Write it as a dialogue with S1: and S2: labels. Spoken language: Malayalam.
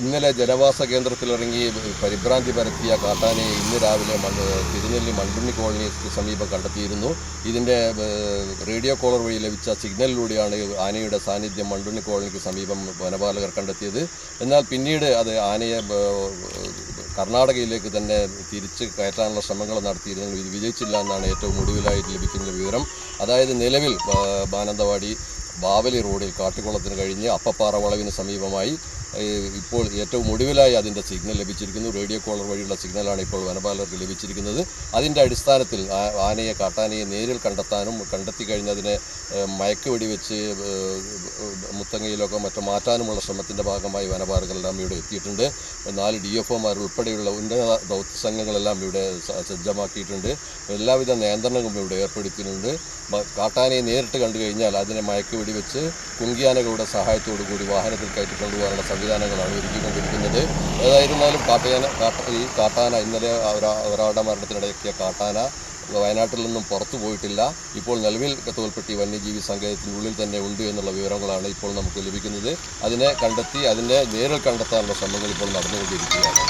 S1: ഇന്നലെ ജനവാസ കേന്ദ്രത്തിലിറങ്ങി പരിഭ്രാന്തി പരത്തിയ കാട്ടാനെ ഇന്ന് രാവിലെ തിരുനെല്ലി മണ്ടുണ്ണി കോളനിക്ക് സമീപം കണ്ടെത്തിയിരുന്നു. ഇതിന്റെ റേഡിയോ കോളർ വഴി ലഭിച്ച സിഗ്നലിലൂടെയാണ് ആനയുടെ സാന്നിധ്യം മണ്ടുണ്ണി കോളനിക്ക് സമീപം വനപാലകർ കണ്ടെത്തിയത്. എന്നാൽ പിന്നീട് അത് ആനയെ കർണാടകയിലേക്ക് തന്നെ തിരിച്ച് കയറ്റാനുള്ള ശ്രമങ്ങൾ നടത്തിയിരുന്നു. ഇത് വിജയിച്ചില്ല എന്നാണ് ഏറ്റവും ഒടുവിലായിട്ട് ലഭിക്കുന്ന വിവരം. അതായത് നിലവിൽ ബാനന്തവാടി ബാവലി റോഡിൽ കാട്ടിക്കുളത്തിന് കഴിഞ്ഞ് അപ്പപ്പാറ വളവിന് സമീപമായി ഇപ്പോൾ ഏറ്റവും ഒടുവിലായി അതിന്റെ സിഗ്നൽ ലഭിച്ചിരിക്കുന്നു. റേഡിയോ കോളർ വഴിയുള്ള സിഗ്നലാണ് ഇപ്പോൾ വനപാലകർക്ക് ലഭിച്ചിരിക്കുന്നത്. അതിന്റെ അടിസ്ഥാനത്തിൽ ആനയെ കാട്ടാനയെ നേരിൽ കണ്ടെത്താനും കണ്ടെത്തി കഴിഞ്ഞതിനെ മയക്കുവെടിവെച്ച് മുത്തങ്ങയിലൊക്കെ മറ്റു മാറ്റാനുമുള്ള ശ്രമത്തിന്റെ ഭാഗമായി വനപാലകരെല്ലാം ഇവിടെ എത്തിയിട്ടുണ്ട്. നാല് ഡി എഫ് ഒമാർ ഉൾപ്പെടെയുള്ള ഉന്നത ദൗത്യ സംഘങ്ങളെല്ലാം ഇവിടെ സജ്ജമാക്കിയിട്ടുണ്ട്. എല്ലാവിധ നിയന്ത്രണങ്ങളും ഇവിടെ ഏർപ്പെടുത്തിയിട്ടുണ്ട്. കാട്ടാനയെ നേരിട്ട് കണ്ടു കഴിഞ്ഞാൽ അതിനെ മയക്കുവെടി വെടിവെച്ച് കുങ്കിയാനകളുടെ സഹായത്തോടു കൂടി വാഹനത്തിൽ കയറ്റി കൊണ്ടുപോകാനുള്ള സംവിധാനങ്ങളാണ് ഒരുക്കിക്കൊണ്ടിരിക്കുന്നത്. ഏതായിരുന്നാലും കാട്ടയാന കാട്ട ഈ കാട്ടാന ഇന്നലെ ഒരാ- ഒരാളുടെ മരണത്തിനിടയ്ക്കിയ കാട്ടാന വയനാട്ടിൽ നിന്നും പുറത്തു പോയിട്ടില്ല. ഇപ്പോൾ നിലവിൽ തോൽപ്പെട്ടി വന്യജീവി സങ്കേതത്തിനുള്ളിൽ തന്നെ ഉണ്ട് എന്നുള്ള വിവരങ്ങളാണ് ഇപ്പോൾ നമുക്ക് ലഭിക്കുന്നത്. അതിനെ കണ്ടെത്തി അതിനെ നേരിൽ കണ്ടെത്താനുള്ള ശ്രമങ്ങൾ ഇപ്പോൾ നടന്നുകൊണ്ടിരിക്കുകയാണ്.